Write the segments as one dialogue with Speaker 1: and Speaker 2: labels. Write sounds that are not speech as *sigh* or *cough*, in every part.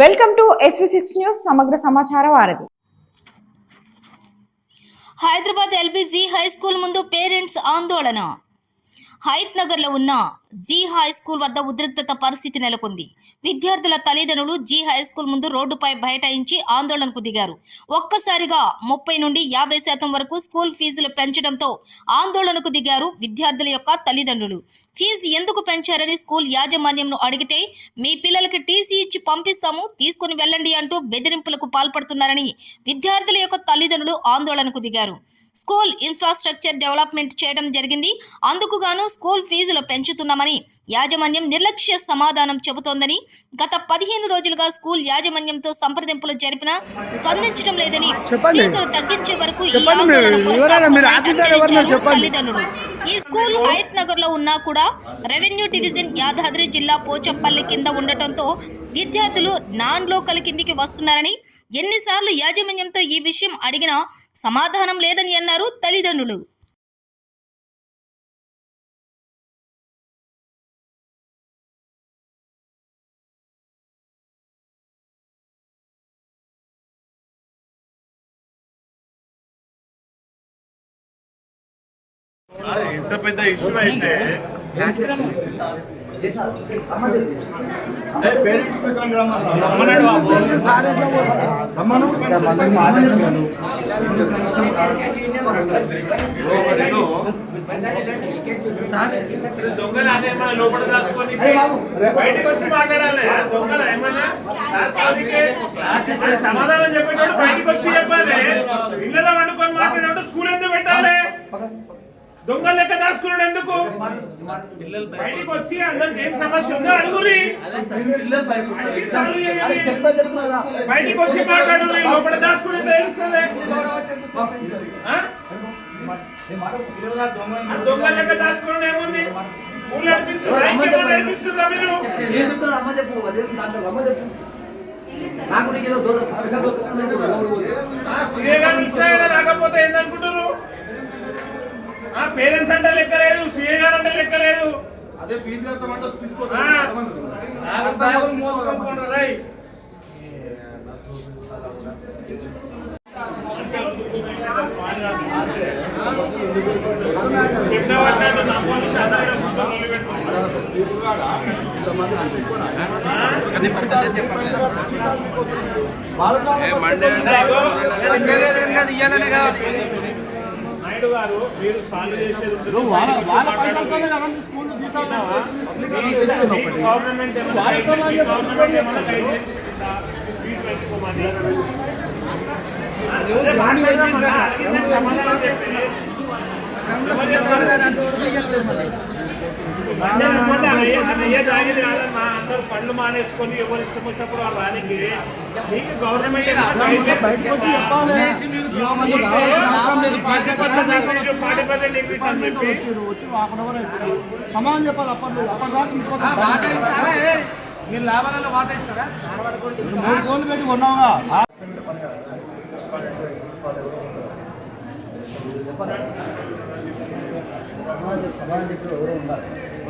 Speaker 1: Welcome to SV six news సమగ్ర సమాచార వారధి
Speaker 2: హైదరాబాద్ ఎల్బీజీ హై స్కూల్ ముందు పేరెంట్స్ ఆందోళన. హైత్ నగర్లో ఉన్న జీ హై స్కూల్ వద్ద ఉద్రిక్తత పరిస్థితి నెలకొంది. విద్యార్థుల తల్లిదండ్రులు జీ హై స్కూల్ ముందు రోడ్డుపై బైఠాయించి ఆందోళనకు దిగారు. ఒక్కసారిగా ముప్పై నుండి యాభై శాతం వరకు స్కూల్ ఫీజులు పెంచడంతో ఆందోళనకు దిగారు విద్యార్థుల యొక్క తల్లిదండ్రులు. ఫీజు ఎందుకు పెంచారని స్కూల్ యాజమాన్యంను అడిగితే మీ పిల్లలకి టీసీ ఇచ్చి పంపిస్తాము తీసుకుని వెళ్ళండి అంటూ బెదిరింపులకు పాల్పడుతున్నారని విద్యార్థుల యొక్క తల్లిదండ్రులు ఆందోళనకు దిగారు. స్కూల్ ఇన్ఫ్రాస్ట్రక్చర్ డెవలప్మెంట్ చేయడం జరిగింది. అందుకు గాను స్కూల్ ఫీజులు పెంచుతున్నామని యాజమాన్యం నిర్లక్ష్య సమాధానం చెబుతోందని గత పదిహేను రోజులుగా స్కూల్ యాజమాన్యంతో సంప్రదింపులు జరిపినా స్పందించడం లేదని. ఫీజులు తగ్గించే వరకు. తల్లిదండ్రులు ఈ స్కూల్ హయత్ నగర్లో ఉన్నా కూడా రెవెన్యూ డివిజన్ యాదాద్రి జిల్లా పోచంపల్లి కింద ఉండటంతో విద్యార్థులు నాన్ లోకల్ కిందికి వస్తున్నారని ఎన్నిసార్లు యాజమాన్యంతో ఈ విషయం అడిగినా సమాధానం లేదని అన్నారు తల్లిదండ్రులు
Speaker 3: ఇంత పెద్ద ఇష్యూ అయితే దొంగలు అదేమన్నా లోపల దాచుకొని బయటకు వచ్చి మాట్లాడాలి దొంగలు ఏమన్నా దాచుకోనీకే? అది సమాధానం చెప్పేటప్పుడు బయటకు వచ్చి చెప్పాలి ఇళ్ళలో వండుకొని మాట్లాడేటప్పుడు స్కూల్ ఎందుకు పెట్టాలి దొంగల లెక్క దాచుకున్నాడు ఎందుకు? బయటికి వచ్చి అందరికి ఏం సమస్య ఉందో అడుగురి. బయటికి వచ్చి మాట్లాడు లోపల దాచుకుని తెలుస్తుంది దొంగల లెక్క దాచుకున్నాడు ఏముంది? ఊళ్ళో అనిపిస్తుందా? మీరు?
Speaker 4: రమ్మ చెప్పు అదే దాంట్లో. రమ్మ నాకు
Speaker 3: రాకపోతే ఏందనుకుంటారు పేరెంట్స్ అంటే లెక్క లేదు సీఏ గారు అంటే లెక్క లేదు
Speaker 5: అదే ఫీజు కడతామంటే
Speaker 3: ఆ.
Speaker 5: తీసుకోవాలి
Speaker 3: రై. నాయుడు గారు మీరు సాల్వ్ చేసేది ఉంటుంది. విన్నావా? మీకు గవర్నమెంట్ ఏమైనా గైడ్లైన్స్- మీ గవర్నమెంట్ ఏమైనా గైడ్లైన్స్ ఇస్తుందా? ఫీజు పెంచుకోమని. అదే మాట్లాడదాం అన్నా. అడిగితే సమాధానం చెప్పండి. అందరూ పళ్ళు మానేసుకొని ఎవరు ఇష్టం వచ్చినప్పుడు రానికి మీకు గవర్నమెంట్
Speaker 6: సమానం చెప్పాలి అప్పట్లో అప్పటి
Speaker 5: మీరు లాభాలలో వాటా ఇస్తారా
Speaker 6: మూడు కోళ్ళు పెట్టి కొన్నావుగా
Speaker 4: సమాధానం చెప్పి ఎవరు ఉండాలి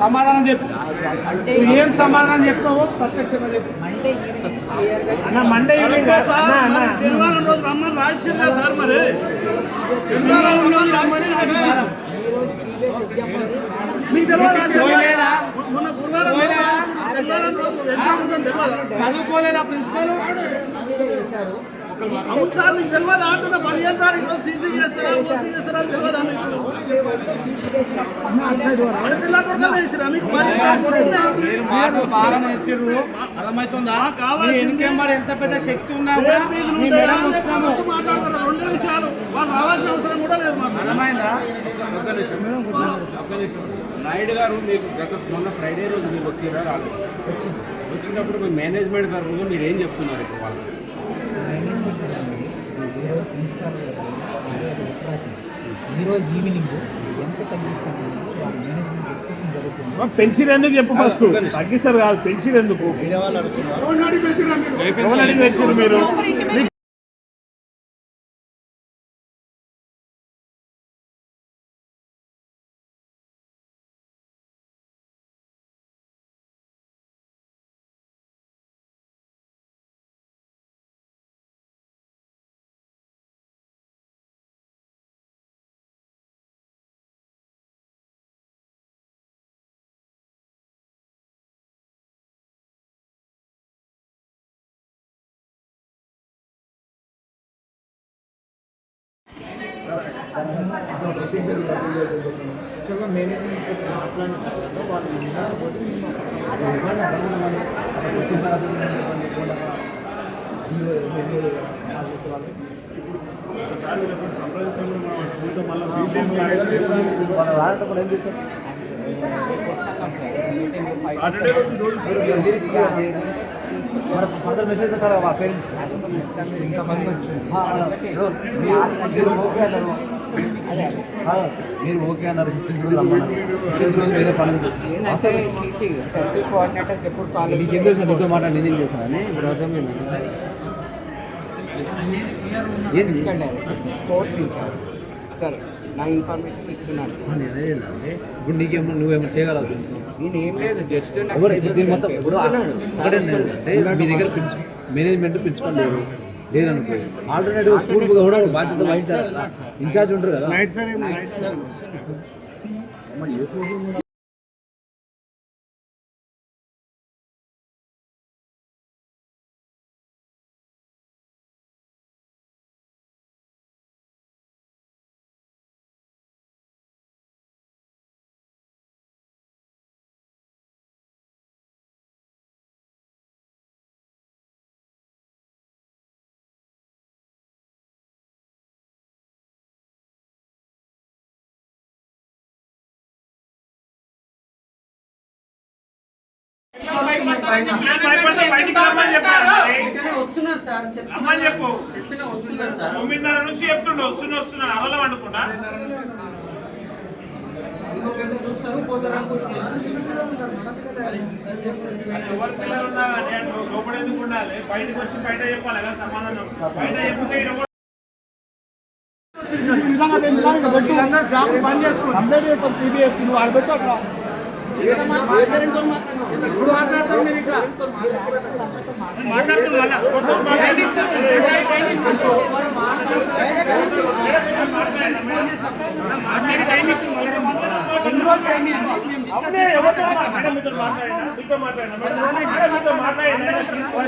Speaker 6: సమాధానం చెప్పు. నువ్వు ఏం సమాధానం చెప్తావు ప్రత్యక్షంగా చెప్పు.
Speaker 3: అన్న మండే ఈవినింగ్ అన్న అన్న.
Speaker 6: శనివారం రోజు రమ్మని రాయించిందా సార్ మరి? శనివారం రోజు రమ్మని నాకు వారం.
Speaker 4: ఈ రోజు సీబీఎస్ ఎగ్జామ్ ఉంది మేడం
Speaker 6: మీకు తెలియదా? మొన్న గురువారం రోజు శనివారం రోజు ఎగ్జామ్ ఉందని తెలియదా? చదువుకోలేదా ప్రిన్సిపల్? అవును సార్ మీకు తెలియదా? అంటున్నా పదిహేను తారీఖు రోజు సీసీ చేస్తారా చేస్తారా తెలియదా మీకు అక్కడ
Speaker 7: అర్థమవుతుందా మీ వెనుకెంబడి ఎంత పెద్ద శక్తి ఉన్నా కూడా మీ మేడం వస్తున్నాము
Speaker 6: రెండే విషయాలు వాళ్ళు రావాల్సిన అవసరం కూడా లేదు మాకు
Speaker 7: అర్థమైందా
Speaker 8: నాయుడు గారు మీకు గత మొన్న ఫ్రైడే రోజు మీరు వచ్చిరా రాదు వచ్చినప్పుడు మీ మేనేజ్మెంట్ తరఫున మీరు ఏం చెప్తున్నారు ఇప్పుడు వాళ్ళు
Speaker 4: ఈరోజు ఈవినింగ్ ఎంత తగ్గిస్తాను వాళ్ళ మేనేజ్మెంట్ డిస్కషన్ జరుగుతుంది.
Speaker 3: పెన్షన్ ఎందుకు చెప్పు ఫస్ట్ తగ్గిస్తారు కాదు పెన్షన్ ఎందుకు? ఎవరు అడిగి తెచ్చారు మీరు
Speaker 4: వాళ్ళ రానప్పుడు ఏం చేస్తారు ఫర్దర్ మెసేజ్ పెట్టారు మా పేరెంట్స్ ఇంకా మంది మీరు ఓకే అన్నారు ఆ, మీరు ఓకే అన్నారు ఫిఫ్టీన్ రోజులు రమ్మన్నారు. ఫిఫ్టీన్ రోజులు వేరే పని ఉంది. నీకు ఎందుకు సార్ నీతో మాట నేనేం చేశానని ఇప్పుడు అర్థమైంది ఏం తీసుకెళ్ళారు.
Speaker 9: స్పోర్ట్స్ ఇన్ఛార్జ్ సార్ నా ఇన్ఫర్మేషన్ ఇస్తున్నాను.
Speaker 4: ఇప్పుడు నీకేమో నువ్వేమో చేయగలవు?
Speaker 9: నేను ఏం లేదు జస్ట్
Speaker 4: మొత్తం మీ దగ్గర మేనేజ్మెంట్ ప్రిన్సిపల్ లేరు లేదనుకో ఆల్టర్నేటివ్ స్కూల్ కూడా బాధ్యత వహించాలి. ఇన్ఛార్జ్ ఉంటారు కదా.
Speaker 3: బయటికి రమ్మని చెప్పారు
Speaker 9: వస్తున్నారు సార్
Speaker 3: చెప్పు తొమ్మిదిన్నర నుంచి చెప్తుండే వస్తున్నా వస్తున్నా అరలో
Speaker 9: చూస్తారు పోతారు
Speaker 3: ఎవరు పిల్లలు ఉన్నారు అని అంటూ లోపల ఎందుకు ఉండాలి బయటకు వచ్చి బయట చెప్పాలి కదా సమాధానం బయట చెప్తే
Speaker 7: జాబ్ బంద్ చేసుకోండి కంప్లైంట్ చేస్తాం సిబిఎస్కి నువ్వు ఇప్పుడు మాట్లాడతాం మీరు ఇంకా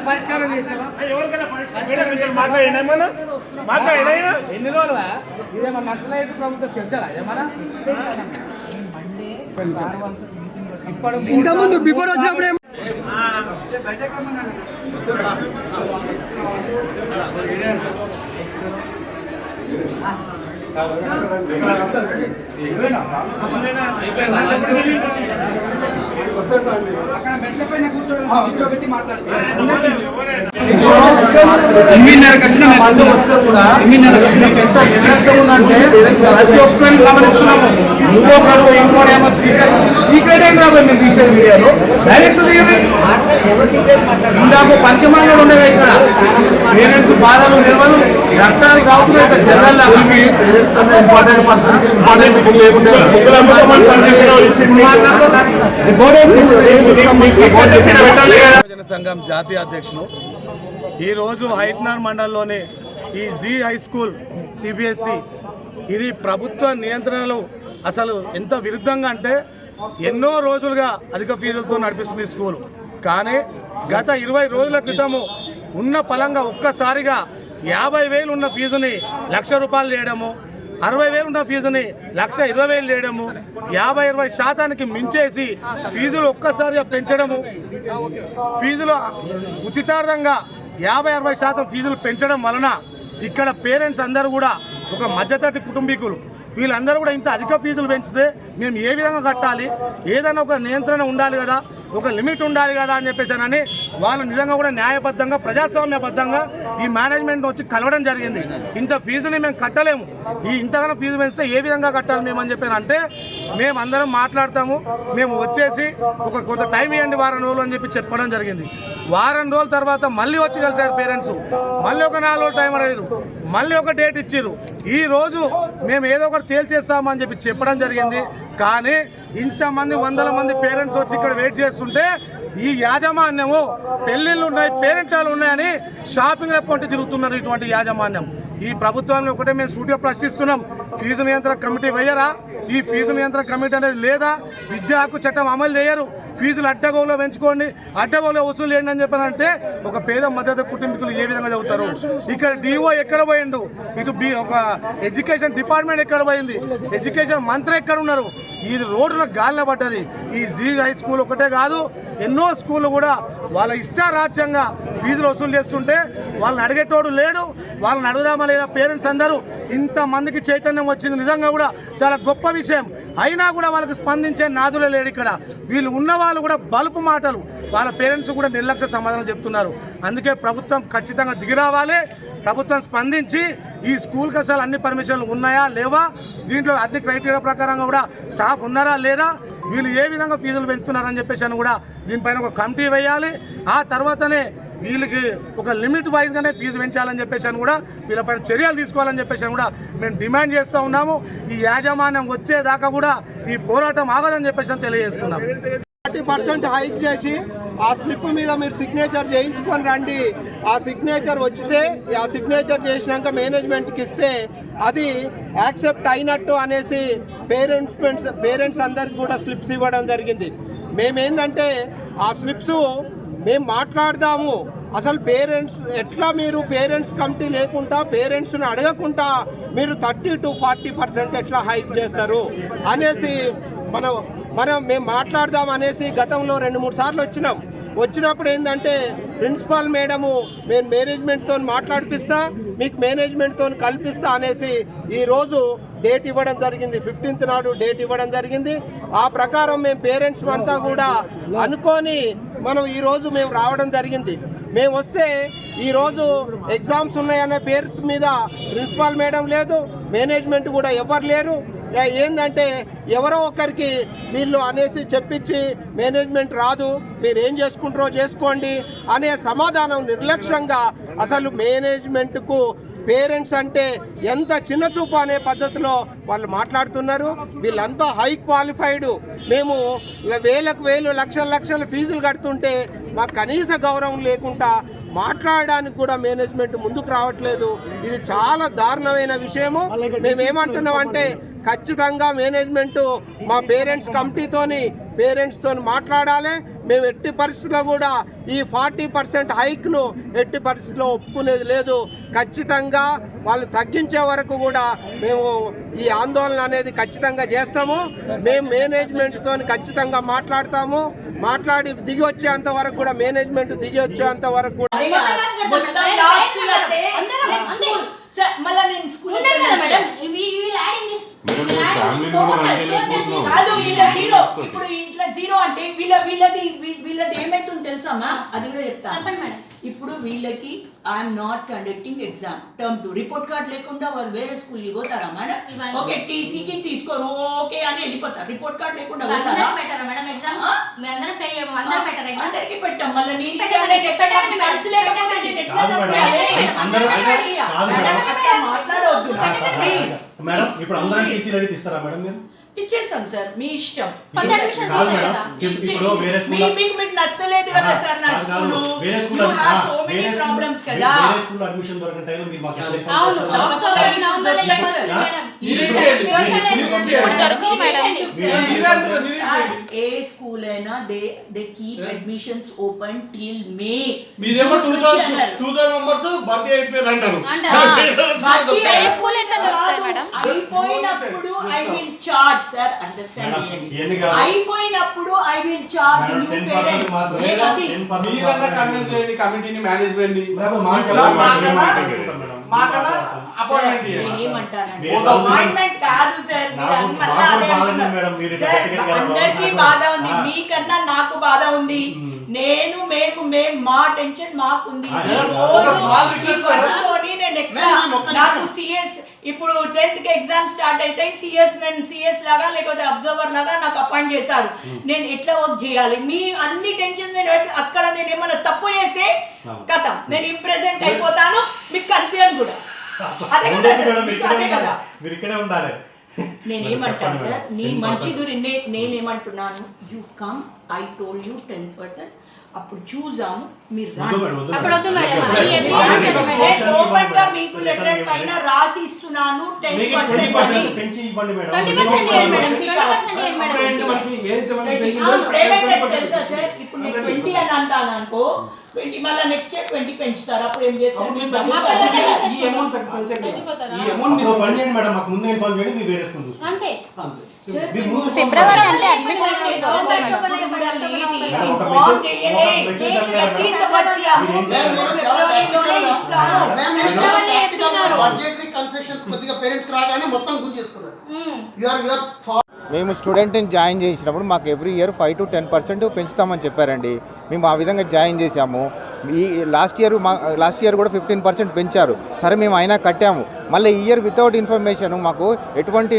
Speaker 7: పరిష్కారం చేసావా
Speaker 3: మాట్లాడినా మాట్లాడినా
Speaker 7: ఎన్ని రోజులు? ఇదేమన్నా నక్సలైట్ ప్రభుత్వం చర్చలా? ఏమన్నా? ఇంతకుముందు బిఫోర్ వచ్చినప్పుడు ఎనిమిదిన్నరకు వచ్చిన ఎంత నిర్లక్ష్యం ఉందంటే ప్రతి ఒక్కరిని గమనిస్తున్నాము. ఒకడు ఇంకోడేమో సీక్రెట్ సీక్రెట్ ఏం రాబోయే మీరు తీసేది వీడియోలో డైరెక్ట్ ఇందాక ఉండగా ఇక్కడ? పేరెంట్స్ బాధలు నిలవదు రక్తాలు కావుతున్నాయి ఇక్కడ జనరల్ పేరెంట్స్ కన్నా ఇంపార్టెంట్ పర్సన్స్ ఇంపార్టెంట్ మీకు లేకుంటే
Speaker 6: యువజన సంఘం జాతీయ అధ్యక్షులు. ఈరోజు హైత్నార్ మండలంలోని ఈ జీ హై స్కూల్ సిబిఎస్సి ఇది ప్రభుత్వ నియంత్రణలో అసలు ఎంత విరుద్ధంగా అంటే ఎన్నో రోజులుగా అధిక ఫీజులతో నడిపిస్తుంది స్కూల్. కానీ గత ఇరవై రోజుల క్రితము ఉన్న పలంగా ఒక్కసారిగా యాభై వేలు ఉన్న ఫీజుని లక్ష రూపాయలు చేయడము అరవై వేలు ఉన్న ఫీజుని లక్ష ఇరవై వేలు చేయడము యాభై ఇరవై శాతానికి మించేసి ఫీజులు ఒక్కసారిగా పెంచడము ఫీజులు ఉచితార్థంగా యాభై అరవై శాతం ఫీజులు పెంచడం వలన ఇక్కడ పేరెంట్స్ అందరూ కూడా ఒక మధ్యతరగతి కుటుంబీకులు. వీళ్ళందరూ కూడా ఇంత అధిక ఫీజులు పెంచితే మేము ఏ విధంగా కట్టాలి? ఏదైనా ఒక నియంత్రణ ఉండాలి కదా. ఒక లిమిట్ ఉండాలి కదా అని చెప్పేసానని వాళ్ళు నిజంగా కూడా న్యాయబద్ధంగా ప్రజాస్వామ్యబద్ధంగా ఈ మేనేజ్మెంట్ వచ్చి కలవడం జరిగింది. ఇంత ఫీజుని మేము కట్టలేము. ఈ ఇంతగానో ఫీజు పెంచితే ఏ విధంగా కట్టాలి మేము అని చెప్పాను అంటే మేము అందరం మాట్లాడతాము. మేము వచ్చేసి ఒక కొంత టైం ఇవ్వండి వారం రోజులు అని చెప్పి చెప్పడం జరిగింది. వారం రోజుల తర్వాత మళ్ళీ వచ్చి కలిసారు పేరెంట్స్ మళ్ళీ ఒక నాలుగు రోజులు టైం అడిగారు. మళ్ళీ ఒక డేట్ ఇచ్చారు ఈ రోజు మేము ఏదో ఒకటి తేల్చేస్తామని చెప్పి చెప్పడం జరిగింది. కానీ ఇంతమంది వందల మంది పేరెంట్స్ వచ్చి ఇక్కడ వెయిట్ చేస్తుంటే ఈ యాజమాన్యము పెళ్ళిళ్ళు ఉన్నాయి పేరెంటాలు ఉన్నాయని షాపింగ్ రెప్పంటి తిరుగుతున్నారు ఇటువంటి యాజమాన్యం. ఈ ప్రభుత్వాన్ని ఒకటే మేము సూటిగా ప్రశ్నిస్తున్నాం. ఫీజు నియంత్రణ కమిటీ వేయరా? ఈ ఫీజు నియంత్రణ కమిటీ అనేది లేదా? విద్యా హక్కు చట్టం అమలు చేయరు. ఫీజులు అడ్డగోలో పెంచుకోండి. అడ్డగోలో వసూలు చేయండి అని చెప్పానంటే ఒక పేద మద్దతు కుటుంబీకులు ఏ విధంగా చదువుతారు? ఇక్కడ డిఓ ఎక్కడ పోయిండు? ఇటు బి ఒక ఎడ్యుకేషన్ డిపార్ట్మెంట్ ఎక్కడ పోయింది? ఎడ్యుకేషన్ మంత్రి ఎక్కడ ఉన్నారు? ఇది రోడ్డున గాలిన పడ్డది. ఈ జీ హై స్కూల్ ఒకటే కాదు ఎన్నో స్కూళ్ళు కూడా వాళ్ళ ఇష్టారాజ్యంగా ఫీజులు వసూలు చేస్తుంటే వాళ్ళని అడిగేటోడు లేడు. వాళ్ళని అడుగుదామా లేదా? పేరెంట్స్ అందరూ ఇంతమందికి చైతన్యం వచ్చింది. నిజంగా కూడా చాలా గొప్ప విషయం. అయినా కూడా వాళ్ళకి స్పందించే నాదులే లేడు ఇక్కడ. వీళ్ళు ఉన్న వాళ్ళు కూడా బలుపు మాటలు. వాళ్ళ పేరెంట్స్ కూడా నిర్లక్ష్య సమాధానం చెప్తున్నారు. అందుకే ప్రభుత్వం ఖచ్చితంగా దిగిరావాలి ప్రభుత్వం స్పందించి ఈ స్కూల్కి అసలు అన్ని పర్మిషన్లు ఉన్నాయా? లేవా? దీంట్లో అన్ని క్రైటీరియా ప్రకారంగా కూడా స్టాఫ్ ఉన్నారా? లేదా? వీళ్ళు ఏ విధంగా ఫీజులు పెంచుతున్నారని చెప్పేసి అని కూడా దీనిపైన ఒక కమిటీ వేయాలి. ఆ తర్వాతనే వీళ్ళకి ఒక లిమిట్ వైజ్గానే ఫీజు పెంచాలని చెప్పేసి అని కూడా వీళ్ళపైన చర్యలు తీసుకోవాలని చెప్పేసి అని కూడా మేము డిమాండ్ చేస్తూ ఉన్నాము. ఈ యాజమాన్యం వచ్చేదాకా కూడా ఈ పోరాటం ఆగదని చెప్పేసి అని ఫార్టీ
Speaker 10: థర్టీ పర్సెంట్ హైక్ చేసి ఆ స్లిప్ మీద మీరు సిగ్నేచర్ చేయించుకొని రండి. ఆ సిగ్నేచర్ వచ్చితే ఆ సిగ్నేచర్ చేసినాక మేనేజ్మెంట్కి ఇస్తే అది యాక్సెప్ట్ అయినట్టు అనేసి పేరెంట్స్ పేరెంట్స్ అందరికి కూడా స్లిప్స్ ఇవ్వడం జరిగింది. మేమేందంటే ఆ స్లిప్స్ మేము మాట్లాడదాము. అసలు పేరెంట్స్ ఎట్లా మీరు పేరెంట్స్ కమిటీ లేకుండా పేరెంట్స్ని అడగకుండా మీరు థర్టీ టు ఫార్టీ పర్సెంట్ ఎట్లా హైక్ చేస్తారు అనేసి మనం మనం మేము మాట్లాడదాం అనేసి గతంలో రెండు మూడు సార్లు వచ్చినాం. వచ్చినప్పుడు ఏంటంటే ప్రిన్సిపాల్ మేడము మేము మేనేజ్మెంట్తో మాట్లాడిపిస్తా మీకు మేనేజ్మెంట్తో కల్పిస్తా అనేసి ఈరోజు డేట్ ఇవ్వడం జరిగింది. ఫిఫ్టీన్త్ నాడు డేట్ ఇవ్వడం జరిగింది. ఆ ప్రకారం మేము పేరెంట్స్ అంతా కూడా అనుకొని మనం ఈరోజు మేము రావడం జరిగింది. మేము వస్తే ఈరోజు ఎగ్జామ్స్ ఉన్నాయనే పేరు మీద ప్రిన్సిపాల్ మేడం లేదు మేనేజ్మెంట్ కూడా ఎవరు లేరు. ఏ- ఏందంటే ఎవరో ఒకరికి వీళ్ళు అనేసి చెప్పించి మేనేజ్మెంట్ రాదు మీరు ఏం చేసుకుంటారో చేసుకోండి అనే సమాధానం నిర్లక్ష్యంగా అసలు మేనేజ్మెంట్కు పేరెంట్స్ అంటే ఎంత చిన్న చూపు అనే పద్ధతిలో వాళ్ళు మాట్లాడుతున్నారు. వీళ్ళంతా హై క్వాలిఫైడ్. మేము వేలకు వేలు లక్షల లక్షల ఫీజులు కడుతుంటే మాకు కనీస గౌరవం లేకుండా మాట్లాడడానికి కూడా మేనేజ్మెంట్ ముందుకు రావట్లేదు. ఇది చాలా దారుణమైన విషయము. మేమేమంటున్నామంటే ఖచ్చితంగా మేనేజ్మెంట్ మా పేరెంట్స్ కమిటీతోని పేరెంట్స్తో మాట్లాడాలి. మేము ఎట్టి పరిస్థితుల్లో కూడా ఈ ఫార్టీ పర్సెంట్ హైక్ను ఎట్టి పరిస్థితుల్లో ఒప్పుకునేది లేదు. ఖచ్చితంగా వాళ్ళు తగ్గించే వరకు కూడా మేము ఈ ఆందోళన అనేది ఖచ్చితంగా చేస్తాము. మేము మేనేజ్మెంట్తో ఖచ్చితంగా మాట్లాడతాము. మాట్లాడి దిగి వచ్చేంత వరకు కూడా మేనేజ్మెంట్ దిగి వచ్చేంత వరకు కూడా
Speaker 11: నేను స్కూల్ మళ్ళా నేను స్కూల్ కాదు వీళ్ళ జీరో ఇప్పుడు ఇట్లా జీరో అంటే వీళ్ళ వీళ్ళది వీళ్ళది ఏమైతుంది తెలుసమ్మా అది కూడా చెప్తాను. ఇప్పుడు వీళ్ళకి I'm not conducting exam term two report card లేకుండా వాళ్ళు వేరే స్కూల్కి పోతారా మేడం? ఓకే టీసీకి తీసుకోరు ఓకే అని వెళ్ళిపోతారు. రిపోర్ట్ కార్డ్ లేకుండా పోతారా? అందరికి పెట్టాం. మళ్ళీ నేను మాట్లాడవద్దు ప్లీజ్
Speaker 12: మేడం ఇప్పుడు అందరం టీసీ రెడీ తీస్తారా మేడం మీరు?
Speaker 11: ఇచ్చేస్తాం సార్ మీ ఇష్టం
Speaker 12: కాదు మేడం ఇప్పుడు వేరే స్కూల్
Speaker 11: మీ- మీకు మీకు నచ్చలేదు కదా సార్ నా స్కూల్
Speaker 12: వేరే school
Speaker 11: you have so many problems కదా
Speaker 12: వేరే స్కూల్ అడ్మిషన్ దొరికిన టైంలో మీరు మాకు ఎట్లా inform
Speaker 11: అవును ఏ స్కూల్ అయినా they they keep admissions open till May
Speaker 8: మీదేమో two thousand two thousand members భర్తీ అయిపోయారు అంటారు
Speaker 11: అయిపోయినప్పుడు I
Speaker 12: will
Speaker 11: charge
Speaker 12: sir understand.
Speaker 11: అయిపోయినప్పుడు I will
Speaker 12: charge
Speaker 11: new
Speaker 12: 10%
Speaker 11: parents
Speaker 12: మాత్రమే.
Speaker 11: నేను అది-
Speaker 12: 10%
Speaker 8: మీరన్నా కన్విన్స్ చేయండి కమిటీని మేనేజ్మెంట్
Speaker 12: మేడం,
Speaker 7: మాకన్నా అపాయింట్మెంట్ ఇవ్వండి.
Speaker 12: కాదు సార్.
Speaker 11: అపాయింట్మెంట్ కాదు. అందరికీ బాధ ఉంది. మీకన్నా నాకు బాధ ఉంది నేను మేము మేము మా టెన్షన్ మాకుంది నేను ఎట్లా. నాకు సిఎస్ ఇప్పుడు టెన్త్కి ఎగ్జామ్ స్టార్ట్ అయితే సిఎస్ నేను సిఎస్ లాగా లేకపోతే అబ్జర్వర్ లాగా నాకు అపాయింట్ చేశారు. నేను ఎట్లా వర్క్ చేయాలి? మీ అన్ని టెన్షన్ నేను అక్కడ నేను ఏమైనా తప్పు చేస్తే కథం. నేను ఇంప్రెజెంట్ అయిపోతాను మీకు కన్ఫ్యూజన్ కూడా. *laughs* అదే కదా
Speaker 12: ఉండాలి. మీరు ఇక్కడే ఉండాలి.
Speaker 11: నేనేమంటాను సార్. నీ మంచి. గురించి నేనేమంటున్నాను? You come I told you ten percent అప్పుడు చూసాము మీరు ఓపెన్గా మీకు లెటర్ పైన రాసి ఇస్తున్నాను టెన్
Speaker 12: మీకు
Speaker 11: పర్సెంట్
Speaker 12: 20%
Speaker 11: అని
Speaker 12: పెంచి ఇవ్వండి మేడం.
Speaker 5: 20% ఇవ్వండి మేడం. 20% ఇవ్వండి
Speaker 7: అప్పుడు ఏంటి
Speaker 5: మేడం.
Speaker 7: మనకి ఏదైతే మనకి
Speaker 11: ట్వంటీ
Speaker 7: పెరిగిందో
Speaker 11: పేమెంట్ తెలుసా సార్? ఇప్పుడు నేను ట్వంటీ అని అంటాను అనుకో ట్వంటీ మళ్ళీ నెక్స్ట్ ఇయర్ ట్వంటీ పెంచుతారు. అప్పుడు ఏం చేస్తారు? మీరు
Speaker 7: ఈ అమౌంట్? ఈ అమౌంట్
Speaker 12: మేడం. మాకు ముందే ఇన్ఫార్మ్ చేయండి వేరే స్కూల్
Speaker 5: అంతే. ఫిబ్రవరి అంటే అడ్మిషన్
Speaker 9: కన్సెషన్స్ కొద్దిగా పేరెంట్స్ రాగానే మొత్తం గురి చేసుకున్నారు. యూఆర్ యూఆర్
Speaker 13: మేము స్టూడెంట్ని జాయిన్ చేసినప్పుడు మాకు every year five to ten percent పెంచుతామని చెప్పారండి. మేము ఆ విధంగా జాయిన్ చేశాము. ఈ లాస్ట్ ఇయర్ మా లాస్ట్ ఇయర్ కూడా ఫిఫ్టీన్ పర్సెంట్ పెంచారు. సరే మేము అయినా కట్టాము. మళ్ళీ ఈ ఇయర్ వితౌట్ ఇన్ఫర్మేషన్ మాకు ఎటువంటి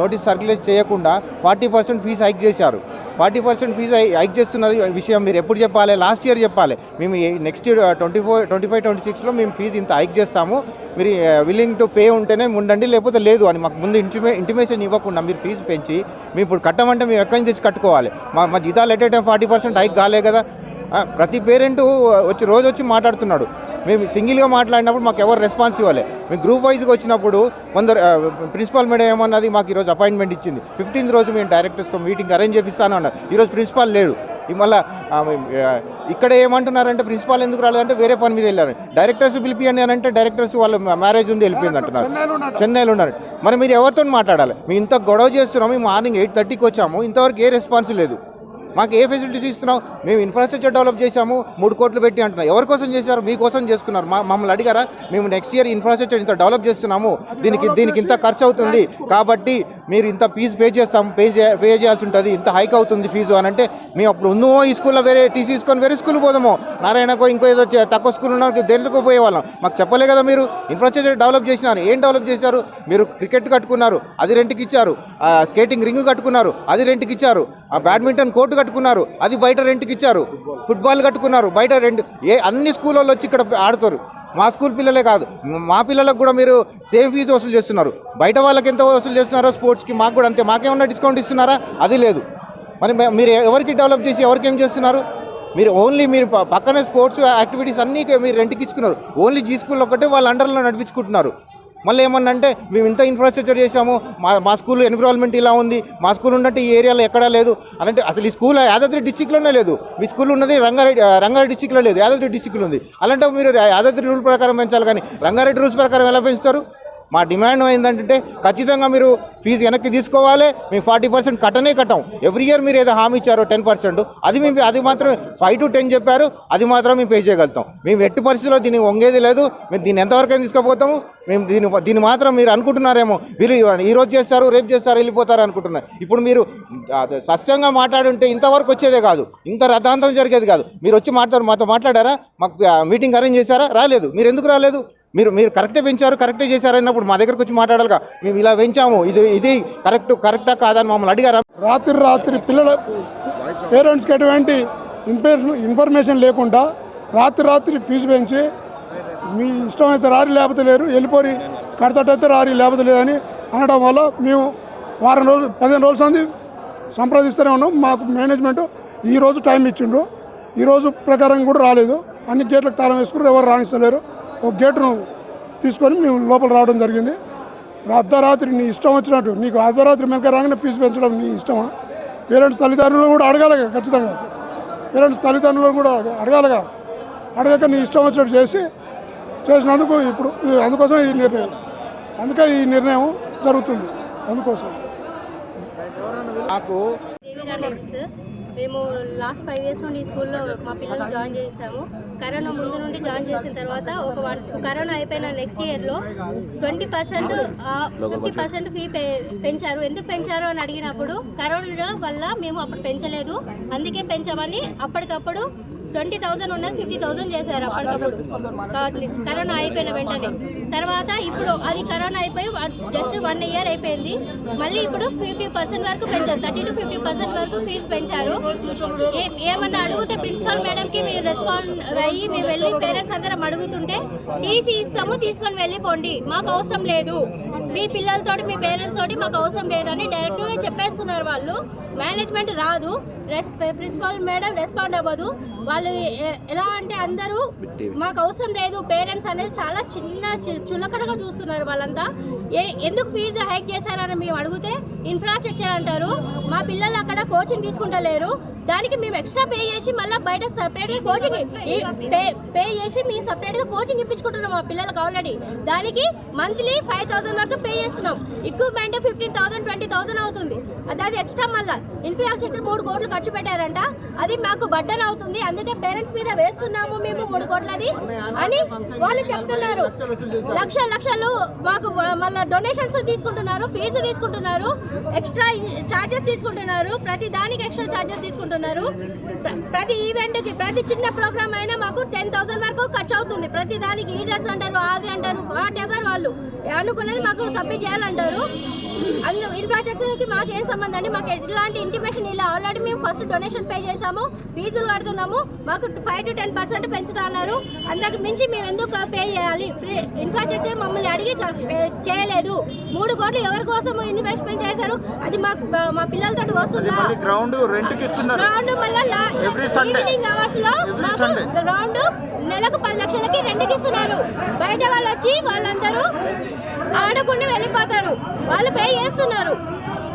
Speaker 13: నోటీస్ సర్క్యులేట్ చేయకుండా ఫార్టీ పర్సెంట్ ఫీజు హైక్ చేశారు. ఫార్టీ పర్సెంట్ ఫీజు హైక్ చేస్తున్నది విషయం మీరు ఎప్పుడు చెప్పాలి? లాస్ట్ ఇయర్ చెప్పాలి. మేము next year twenty four twenty five twenty సిక్స్లో మేము ఫీజు ఇంత హైక్ చేస్తాము. మీరు విల్లింగ్ టు పే ఉంటేనే ఉండండి లేకపోతే లేదు అని మాకు ముందు ఇంటిమే ఇంటిమేషన్ ఇవ్వకుండా మీరు ఫీజు పెంచి మేము ఇప్పుడు కట్టమంటే మేము ఎక్కడి నుంచి తెచ్చి కట్టుకోవాలి? మా మా జీతాలు at time forty percent hike కాలే కదా? ప్రతి పేరెంట్ వచ్చి రోజు వచ్చి మాట్లాడుతున్నాడు. మేము సింగిల్గా మాట్లాడినప్పుడు మాకు ఎవరు రెస్పాన్స్ ఇవ్వాలి. మేము గ్రూప్ వైజ్గా వచ్చినప్పుడు కొందరు ప్రిన్సిపాల్ మేడం ఏమన్నది మాకు ఈరోజు అపాయింట్మెంట్ ఇచ్చింది. ఫిఫ్టీన్త్ రోజు మేము డైరెక్టర్స్తో మీటింగ్ అరేంజ్ చేపిస్తాను అన్నారు. ఈరోజు ప్రిన్సిపాల్ లేడు. మళ్ళా ఇక్కడ ఏమంటున్నారంటే ప్రిన్సిపాల్ ఎందుకు రాలేదంటే వేరే పని మీద వెళ్ళారు. డైరెక్టర్స్ పిలిపియండి అని అంటే డైరెక్టర్స్ వాళ్ళ మ్యారేజ్ ఉంది వెళ్ళిపోయింది అంటున్నారు. చెన్నైలో ఉన్నారు. మరి మీరు ఎవరితో మాట్లాడాలి? మేము ఇంత గొడవ చేస్తున్నాము మార్నింగ్ ఎయిట్ థర్టీకి వచ్చాము ఇంతవరకు ఏ రెస్పాన్స్ లేదు. మాకు ఏ ఫెసిలిటీస్ ఇస్తున్నావు? మేము ఇన్ఫ్రాస్ట్రక్చర్ డెవలప్ చేశాము మూడు కోట్లు పెట్టి అంటున్నాం. ఎవరి కోసం చేశారు? మీకోసం చేసుకున్నారు. మా మమ్మల్ని అడిగారా? మేము నెక్స్ట్ ఇయర్ ఇన్ఫ్రాస్ట్రక్చర్ ఇంత డెవలప్ చేస్తున్నాము. దీనికి దీనికి ఇంత ఖర్చు అవుతుంది. కాబట్టి మీరు ఇంత ఫీజు పే చేస్తాం పే చే పే చేయాల్సి ఉంటుంది. ఇంత హైక్ అవుతుంది ఫీజు అని అంటే మేము అప్పుడు ఉందో ఈ స్కూల్లో వేరే టీసీ తీసుకొని వేరే స్కూల్ పోదాము. నారాయణకో ఇంకో ఏదో తక్కువ స్కూల్ ఉన్న దేనికో పోయేవాళ్ళం? మాకు చెప్పలే కదా మీరు. ఇన్ఫ్రాస్ట్రక్చర్ డెవలప్ చేసినారు. ఏం డెవలప్ చేశారు? మీరు క్రికెట్ కట్టుకున్నారు అది రెంట్కి ఇచ్చారు. ఆ, స్కేటింగ్ రింగ్ కట్టుకున్నారు అది రెంట్కి ఇచ్చారు. ఆ బ్యాడ్మింటన్ కోర్టు కట్టుకున్నారు. అది బయట రెంట్కి ఇచ్చారు. ఫుట్బాల్ కట్టుకున్నారు. బయట రెంట్ ఏ అన్ని స్కూళ్ళల్లో వచ్చి ఇక్కడ ఆడుతారు. మా స్కూల్ పిల్లలే కాదు. మా పిల్లలకు కూడా మీరు సేమ్ ఫీజు వసూలు చేస్తున్నారు. బయట వాళ్ళకి ఎంత వసూలు చేస్తున్నారో స్పోర్ట్స్కి మాకు కూడా అంతే. మాకేమన్నా డిస్కౌంట్ ఇస్తున్నారా? అది లేదు. మరి మీరు ఎవరికి డెవలప్ చేసి ఎవరికి ఏం చేస్తున్నారు? మీరు ఓన్లీ మీరు పక్కనే స్పోర్ట్స్ యాక్టివిటీస్ అన్నీ మీరు రెంట్కి ఇచ్చుకున్నారు. ఓన్లీ జీ స్కూల్ ఒకటే వాళ్ళ అండర్లో నడిపించుకుంటున్నారు. మళ్ళీ ఏమన్నా అంటే మేము ఇంత ఇన్ఫ్రాస్ట్రక్చర్ చేసాము మా మా స్కూల్ ఎన్విరాన్మెంట్ ఇలా ఉంది మా స్కూల్ ఉన్నట్టు ఈ ఏరియాలో ఎక్కడా లేదు. అంటే అసలు ఈ స్కూల్ యాదాద్రి డిస్టిక్లోనే లేదు. మీ స్కూల్ ఉన్నది రంగారెడ్డి రంగారెడ్డి డిస్టిక్లో లేదు యాదాద్రి డిస్టిక్లో ఉంది. అలాంటి మీరు యాదాద్రి రూల్ ప్రకారం పెంచాలి కానీ రంగారెడ్డి రూల్స్ ప్రకారం ఎలా పెంచుతారు? మా డిమాండ్ ఏంటంటే ఖచ్చితంగా మీరు ఫీజు వెనక్కి తీసుకోవాలి మేము ఫార్టీ పర్సెంట్ కట్టనే కట్టాం. ఎవ్రీ ఇయర్ మీరు ఏదో హామీ ఇచ్చారో టెన్ పర్సెంట్ అది మేము అది మాత్రం ఫైవ్ టు టెన్ చెప్పారు అది మాత్రం మేము పే చేయగలుగుతాం. మేము ఎట్టి పరిస్థితిలో దీన్ని వంగేది లేదు మేము దీన్ని ఎంతవరకు తీసుకుపోతాము మేము దీని దీన్ని మాత్రం మీరు అనుకుంటున్నారేమో వీళ్ళు ఈరోజు చేస్తారు రేపు చేస్తారు వెళ్ళిపోతారు అనుకుంటున్నారు. ఇప్పుడు మీరు సస్యంగా మాట్లాడుంటే ఇంతవరకు వచ్చేదే కాదు ఇంత రథాంతం జరిగేది కాదు. మీరు వచ్చి మాట్లాడు మాతో మాట్లాడారా? మాకు మీటింగ్ అరేంజ్ చేశారా? రాలేదు. మీరు ఎందుకు రాలేదు? మీరు మీరు కరెక్టే పెంచారు కరెక్టే చేశారు అన్నప్పుడు మా దగ్గరకు వచ్చి మాట్లాడాలిగా. మేము ఇలా పెంచాము ఇది ఇది కరెక్ట్ కరెక్టా కాదని మమ్మల్ని అడిగారా?
Speaker 7: రాత్రి రాత్రి పిల్లల పేరెంట్స్కి ఎటువంటి ఇన్ఫర్మేషన్ లేకుండా రాత్రి రాత్రి ఫీజు పెంచి మీ ఇష్టమైతే రారి లేకపోతే లేరు వెళ్ళిపోయి కడతటైతే రారి లేకపోతే లేదని అనడం వల్ల మేము వారం రోజులు పదిహేను రోజుల సంది సంప్రదిస్తూనే ఉన్నాం. మాకు మేనేజ్మెంట్ ఈరోజు టైం ఇచ్చిండ్రు. ఈరోజు ప్రకారం కూడా రాలేదు. అన్ని గేట్లకు తాళం వేసుకుని ఎవరు రాణిస్తలేరు. ఒక గేటును తీసుకొని మేము లోపల రావడం జరిగింది. అర్ధరాత్రి నీ ఇష్టం వచ్చినట్టు నీకు అర్ధరాత్రి మెనక రాగానే ఫీజు పెంచడం నీ ఇష్టమా? పేరెంట్స్ తల్లిదండ్రులు కూడా అడగాలిగా ఖచ్చితంగా. పేరెంట్స్ తల్లిదండ్రులు కూడా అడగాలిగా. అడగక నీ ఇష్టం వచ్చినట్టు చేసి చేసినందుకు ఇప్పుడు అందుకోసం ఈ నిర్ణయం. అందుకే ఈ నిర్ణయం జరుగుతుంది. అందుకోసం.
Speaker 13: నాకు
Speaker 14: మేము లాస్ట్ ఫైవ్ ఇయర్స్ నుండి ఈ స్కూల్లో మా పిల్లలు జాయిన్ చేసాము. కరోనా ముందు నుండి జాయిన్ చేసిన తర్వాత ఒక వన్ కరోనా అయిపోయిన నెక్స్ట్ ఇయర్లో twenty percent fifty percent fee పెంచారు. ఎందుకు పెంచారు అని అడిగినప్పుడు కరోనా వల్ల మేము అప్పుడు పెంచలేదు. అందుకే పెంచామని అప్పటికప్పుడు ట్వంటీ థౌసండ్ ఉన్నది ఫిఫ్టీ థౌసండ్ చేశారు అప్పటికప్పుడు. కరోనా అయిపోయిన వెంటనే. తర్వాత ఇప్పుడు అది కరోనా అయిపోయి జస్ట్ వన్ ఇయర్ అయిపోయింది. మళ్ళీ ఇప్పుడు ఫిఫ్టీ పర్సెంట్ వరకు పెంచారు. థర్టీ టు ఫిఫ్టీ పర్సెంట్ వరకు ఫీజు పెంచారు. ఏమన్నా అడిగితే ప్రిన్సిపల్ మేడంకి మీరు రెస్పాండ్ అయ్యి మేము వెళ్ళి పేరెంట్స్ అందరం అడుగుతుంటే టీసీ ఇస్తాము తీసుకొని వెళ్ళిపోండి. మాకు అవసరం లేదు. మీ పిల్లలతోటి మీ పేరెంట్స్ తోటి మాకు అవసరం లేదని డైరెక్ట్గా చెప్పేస్తున్నారు వాళ్ళు. మేనేజ్మెంట్ రాదు. రెస్ ప్రిన్సిపల్ మేడం రెస్పాండ్ అవ్వదు. వాళ్ళు ఎలా అంటే అందరూ మాకు అవసరం లేదు పేరెంట్స్ అనేది చాలా చిన్న చులకనగా చూస్తున్నారు వాళ్ళంతా. ఏ ఎందుకు ఫీజు హైక్ చేశారని మేము అడిగితే ఇన్ఫ్రాస్ట్రక్చర్ అంటారు. మా పిల్లలు అక్కడ కోచింగ్ తీసుకుంటలేరు. దానికి మేము ఎక్స్ట్రా పే చేసి మళ్ళీ బయట సపరేట్గా కోచింగ్ పే పే చేసి మేము సపరేట్గా కోచింగ్ ఇప్పించుకుంటున్నాం మా పిల్లలకు ఆల్రెడీ. దానికి మంత్లీ ఫైవ్ థౌసండ్ వరకు పే చేస్తున్నాం. Equipment fifteen thousand twenty thousand అవుతుంది. అది అది ఎక్స్ట్రా మళ్ళీ ఇన్ఫ్రాస్ట్రక్చర్ మూడు కోట్లు ఖర్చు పెట్టారంట. అది మాకు బట్టన్ అవుతుంది. అందుకే పేరెంట్స్ మీద వేస్తున్నాము మేము మూడు కోట్లది అని వాళ్ళు చెప్తున్నారు. లక్ష లక్షలు మాకు మళ్ళీ డొనేషన్స్ తీసుకుంటున్నారు ఫీజు తీసుకుంటున్నారు ఎక్స్ట్రా చార్జెస్ తీసుకుంటున్నారు ప్రతి దానికి ఎక్స్ట్రా ఛార్జెస్ తీసుకుంటున్నారు. ప్రతి ఈవెంట్కి ప్రతి చిన్న ప్రోగ్రామ్ అయినా మాకు టెన్ థౌసండ్ వరకు ఖర్చు అవుతుంది. ప్రతి దానికి ఈ డ్రెస్ అంటారు అది అంటారు వాట్ ఎవర్ వాళ్ళు అనుకున్నది మాకు సబ్మిట్ చేయాలంటారు. అందులో ఇన్ఫ్రాస్ట్రక్చర్కి మాకు ఏం సంబంధం అండి? మాకు ఎట్లాంటి ఇంటిమేషన్ ఇలా ఆల్రెడీ మేము ఫస్ట్ డొనేషన్ పే చేసాము ఫీజులు కడుతున్నాము. మాకు ఫైవ్ టు టెన్ పర్సెంట్ పెంచుతా అన్నారు. అంతకు మించి మేము ఎందుకు పే చేయాలి? ఫ్రీ ఇన్ఫ్రాస్ట్రక్చర్ మమ్మల్ని అడిగి చేయలేదు. మూడు కోట్లు ఎవరి కోసం ఇన్వెస్ట్మెంట్ చేశారు? అది మాకు మా పిల్లలతో వస్తుందా?
Speaker 5: గ్రౌండ్ ఇస్తున్నారు.
Speaker 14: గ్రౌండ్ మళ్ళీ. ఈవినింగ్
Speaker 5: అవర్స్లో.
Speaker 14: గ్రౌండ్ నెలకు పది లక్షలకి రెండుకి ఇస్తున్నారు. బయట వాళ్ళు వచ్చి వాళ్ళందరూ ఆడకుండా వెళ్ళిపోతారు. వాళ్ళు పే చేస్తున్నారు.